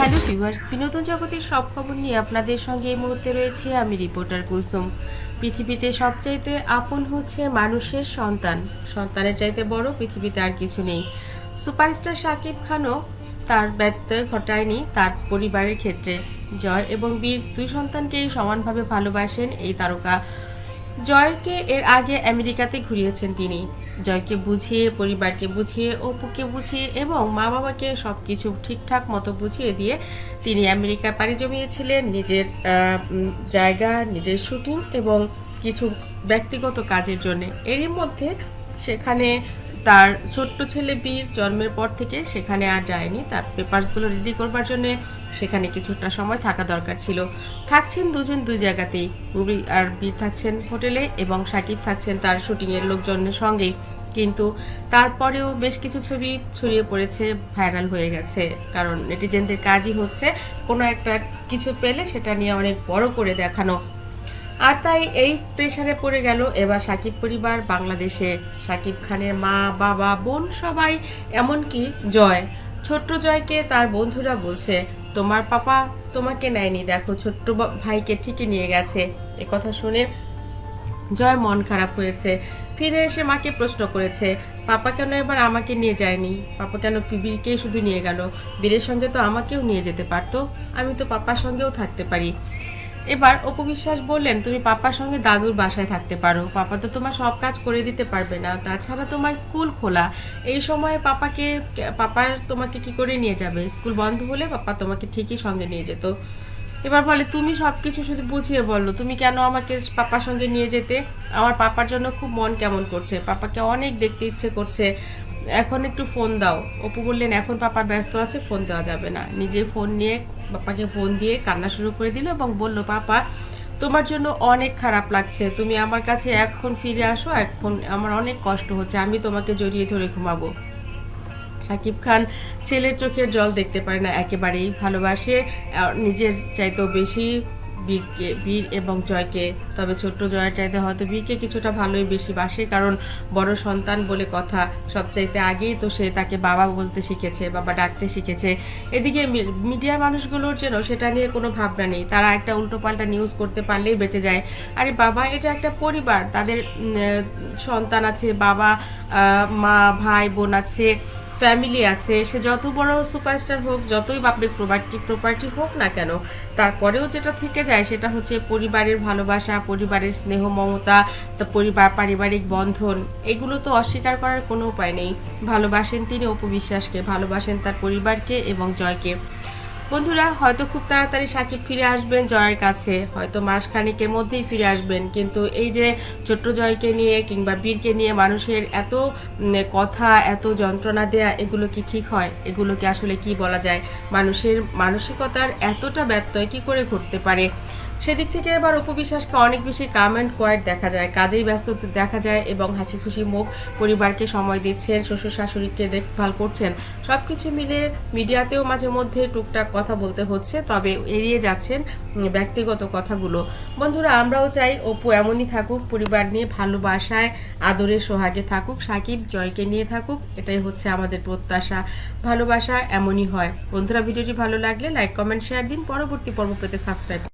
Viewers, বিনোদন জগতের সব খবর নিয়ে আপনাদের সঙ্গে এই মুহূর্তে রয়েছে আমি রিপোর্টার কুলসুম। পৃথিবীতে সবচাইতে আপন হচ্ছে মানুষের সন্তান। সন্তানের চাইতে বড় পৃথিবীতে আর কিছু নেই। সুপারস্টার শাকিব খানও তার ব্যত্যয় ঘটায়নি তার পরিবারের ক্ষেত্রে। জয় এবং বীর দুই সন্তানকেই সমানভাবে ভালোবাসেন এই তারকা। জয়কে এর আগে আমেরিকাতে ঘুরিয়েছেন তিনি। জয়কে বুঝিয়ে, পরিবারকে বুঝিয়ে, অপুকে বুঝিয়ে এবং মা বাবাকে সব কিছু ঠিকঠাক মতো বুঝিয়ে দিয়ে তিনি আমেরিকা পাড়ি জমিয়েছিলেন নিজের জায়গা, নিজের শুটিং এবং কিছু ব্যক্তিগত কাজের জন্য। এরই মধ্যে সেখানে তার ছোট্ট ছেলে বীর জন্মের পর থেকে সেখানে আর যায়নি। তার পেপারসগুলো রেডি করবার জন্য সেখানে কিছুটা সময় থাকা দরকার ছিল। থাকছেন দুজন দুই জায়গাতেই। বুবি আর বীর থাকছেন হোটেলে এবং সাকিব থাকছেন তার শুটিংয়ের লোকজনের সঙ্গেই। কিন্তু তারপরেও বেশ কিছু ছবি ছড়িয়ে পড়েছে, ভাইরাল হয়ে গেছে। কারণ নেটিজেনদের কাজই হচ্ছে কোনো একটা কিছু পেলে সেটা নিয়ে অনেক বড় করে দেখানো। আর তাই এই প্রেসারে পড়ে গেল। এবার সাকিব পরিবার, বাংলাদেশে সাকিব খানের মা, বাবা, বোন সবাই, এমনকি জয়। ছোট্ট জয়কে তার বন্ধুরা বলছে, তোমার পাপা তোমাকে নেয়নি, দেখো ছোট্ট ভাইকে ঠিকই নিয়ে গেছে। এ কথা শুনে জয় মন খারাপ হয়েছে। ফিরে এসে মাকে প্রশ্ন করেছে, পাপা কেন এবার আমাকে নিয়ে যায়নি? পাপা কেন বীরকেই শুধু নিয়ে গেল? বীরের সঙ্গে তো আমাকেও নিয়ে যেতে পারতো। আমি তো পাপার সঙ্গেও থাকতে পারি। এবার অপু বিশ্বাস বললেন, তুমি পাপার সঙ্গে দাদুর বাসায় থাকতে পারো। পাপা তো তোমার সব কাজ করে দিতে পারবে না। তাছাড়া তোমার স্কুল খোলা। এই সময়ে পাপাকে, পাপার তোমাকে কি করে নিয়ে যাবে? স্কুল বন্ধ হলে পাপা তোমাকে ঠিকই সঙ্গে নিয়ে যেত। এবার বলে, তুমি সব কিছু শুধু বুঝিয়ে বলল। তুমি কেন আমাকে পাপার সঙ্গে নিয়ে যেতে? আমার পাপার জন্য খুব মন কেমন করছে। পাপাকে অনেক দেখতে ইচ্ছে করছে। এখন একটু ফোন দাও। অপু বললেন, এখন পাপা ব্যস্ত আছে, ফোন দেওয়া যাবে না। নিজে ফোন নিয়ে পাপাকে ফোন দিয়ে কান্না শুরু করে দিল এবং বলল, পাপা, তোমার জন্য অনেক খারাপ লাগছে। তুমি আমার কাছে এখন ফিরে আসো। এখন আমার অনেক কষ্ট হচ্ছে। আমি তোমাকে জড়িয়ে ধরে ঘুমাবো। শাকিব খান ছেলের চোখের জল দেখতে পারে না। একেবারেই ভালোবাসে। নিজের চাইতেও বেশি বীরকে, বীর এবং জয়কে। তবে ছোট্ট জয়ের চাইতে হয়তো বীরকে কিছুটা ভালোই বেশি বাসে, কারণ বড় সন্তান বলে কথা সবচাইতে আগেই তো সে তাকে বাবা বলতে শিখেছে, বাবা ডাকতে শিখেছে। এদিকে মি- মিডিয়ার মানুষগুলোর যেন সেটা নিয়ে কোনো ভাবনা নেই। তারা একটা উল্টোপাল্টা নিউজ করতে পারলেই বেঁচে যায়। আরে বাবা, এটা একটা পরিবার। তাদের সন্তান আছে, বাবা মা, ভাই, বোন আছে। ফ্যামিলি আছে, সে যত বড় সুপারস্টার হোক, যতই বাপরে প্রপার্টি প্রপার্টি হোক না কেন, তারপরেও যেটা থেকে যায় সেটা হচ্ছে পরিবারের ভালোবাসা, পরিবারের স্নেহ মমতা পরিবার, পারিবারিক বন্ধন, এগুলো তো অস্বীকার করার কোনো উপায় নেই। ভালোবাসেন তিনি অপবিশ্বাসকে ভালোবাসেন তার পরিবারকে এবং জয়কে। বন্ধুরা, হয়তো খুব তাড়াতাড়ি সাকিব ফিরে আসবেন জয়ের কাছে। হয়তো মাস খানিকের মধ্যেই ফিরে আসবেন। কিন্তু এই যে ছোট্ট জয়কে নিয়ে কিংবা বীরকে নিয়ে মানুষের এত কথা, এত যন্ত্রণা দেয়া, এগুলো কি ঠিক হয়? এগুলোকে আসলে কি বলা যায়? মানুষের মানসিকতার এতটা ব্যত্যয় কি করে ঘটতে পারে? সেদিক থেকে এবার উপবিশ্বাসকে অনেক বেশি কাম অ্যান্ড কোয়াইট দেখা যায়। কাজেই ব্যস্ত দেখা যায় এবং হাসি খুশি মুখ পরিবারকে সময় দিচ্ছেন, শ্বশুর শাশুড়িকে দেখভাল করছেন। সব কিছু মিলে মিডিয়াতেও মাঝে মধ্যে টুকটাক কথা বলতে হচ্ছে, তবে এড়িয়ে যাচ্ছেন ব্যক্তিগত কথাগুলো। বন্ধুরা, আমরাও চাই অপু এমনই থাকুক, পরিবার নিয়ে ভালোবাসায়, আদরে সোহাগে থাকুক, সাকিব জয়কে নিয়ে থাকুক, এটাই হচ্ছে আমাদের প্রত্যাশা। ভালোবাসা এমনই হয়। বন্ধুরা, ভিডিওটি ভালো লাগলে লাইক কমেন্ট শেয়ার দিন। পরবর্তী পর্ব পেতে সাবস্ক্রাইব